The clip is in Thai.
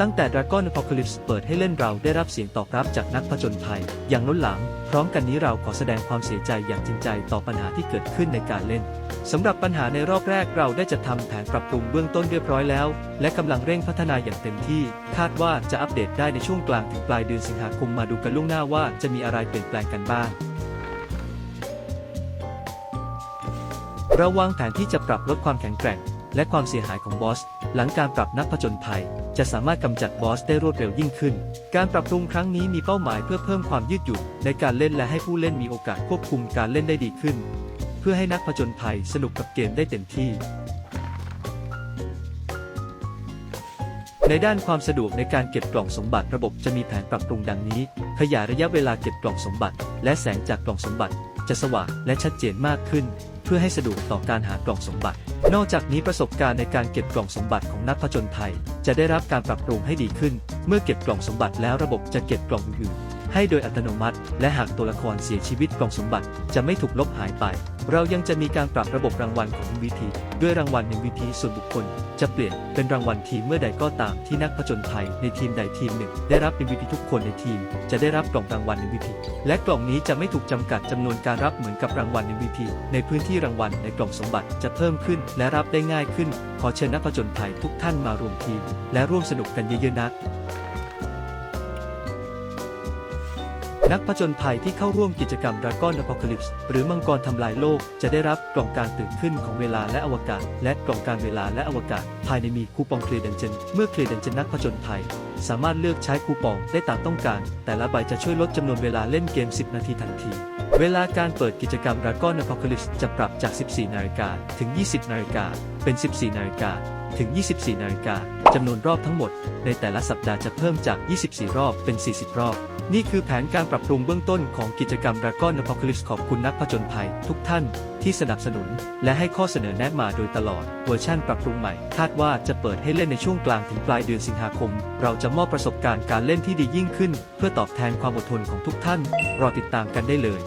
ตั้งแต่ Dragon Apocalypse เปิดให้เล่นเราได้รับเสียงตอบรับจากนักผจญภัย อย่างล้นหลาม พร้อมกันนี้เราขอแสดงความเสียใจอย่างจริงใจต่อปัญหาที่เกิดขึ้นในการเล่นสำหรับปัญหาในรอบแรกเราได้จัดทำแผนปรับปรุงเบื้องต้นเรียบร้อยแล้ว และกำลังเร่งพัฒนาอย่างเต็มที่ คาดว่าจะอัปเดตได้ในช่วงกลางถึงปลายเดือนสิงหาคมมาดูกันล่วงหน้าว่าจะมีอะไรเปลี่ยนแปลงกันบ้าง เราวางแผนที่จะปรับลดความแข็งแกร่ง และความเสียหายของบอส หลังการปรับนักผจญภัย จะสามารถกำจัดบอสได้รวดเร็วยิ่งขึ้น การปรับปรุงครั้งนี้มีเป้าหมายเพื่อเพิ่มความยืดหยุ่นในการเล่นและให้ผู้เล่นมีโอกาสควบคุมการเล่นได้ดีขึ้น เพื่อให้นักผจญภัยสนุกกับเกมได้เต็มที่ในด้านความสะดวกในการเก็บกล่องสมบัติระบบจะมีแผนปรับปรุงดังนี้ ขยายระยะเวลาเก็บกล่องสมบัติ และแสงจากกล่องสมบัติ จะสว่างและชัดเจนมากขึ้น พื่อให้สะดวกต่อการหากล่องสมบัติ นอกจากนี้ประสบการณ์ในการเก็บกล่องสมบัติของนักผจญภัย จะได้รับการปรับปรุงให้ดีขึ้น เมื่อเก็บกล่องสมบัติแล้วระบบจะเก็บกล่องอื่น ให้โดยอัตโนมัติ และหากตัวละครเสียชีวิตกล่องสมบัติจะไม่ถูกลบหายไป เรายังจะมีการปรับระบบรางวัลของ MVP ด้วยรางวัล MVP ส่วนบุคคล จะเปลี่ยนเป็นรางวัลทีมเมื่อใดก็ตามที่นักผจญภัยในทีมใดทีมหนึ่ง ได้รับ MVP ทุกคนในทีม จะได้รับกล่องรางวัล MVP และกล่องนี้จะไม่ถูกจำกัดจำนวนการรับเหมือนกับรางวัล MVP ในพื้นที่รางวัลในกล่องสมบัติจะเพิ่มขึ้น และรับได้ง่ายขึ้น ขอเชิญนักผจญภัยทุกท่านมารวมทีม และร่วมสนุกกันเยอะๆนะ นักผจญภัยที่เข้าร่วมกิจกรรม Dragon Apocalypse หรือมังกรทำลายโลก จะได้รับกล่องการตื่นขึ้นของเวลาและอวกาศ และกล่องการเวลาและอวกาศ ภายในมีคูปองเคลียร์ดันเจนเมื่อเคลียร์ดันเจนนักผจญภัย สามารถเลือกใช้คูปองได้ตามต้องการ แต่ละใบจะช่วยลดจำนวนเวลาเล่นเกม 10 นาทีทันที เวลาการเปิดกิจกรรม Dragon Apocalypse จะปรับจาก 14 นาฬิกาถึง 20 นาฬิกาเป็น 14 นาฬิกาถึง 24 นาฬิกา จำนวนรอบทั้งหมด ในแต่ละสัปดาห์จะเพิ่มจาก 24 รอบเป็น 40 รอบ นี่คือแผนการปรับปรุงเบื้องต้นของกิจกรรม Dragon Apocalypse ขอบคุณนักผจญภัย ทุกท่านที่สนับสนุน และให้ข้อเสนอแนะมาโดยตลอด เวอร์ชั่นปรับปรุงใหม่ คาดว่าจะเปิดให้เล่นในช่วงกลางถึงปลายเดือนสิงหาคม เราจะมอบประสบการณ์การเล่นที่ดียิ่งขึ้น เพื่อตอบแทนความอดทนของทุกท่าน รอติดตามกันได้เลย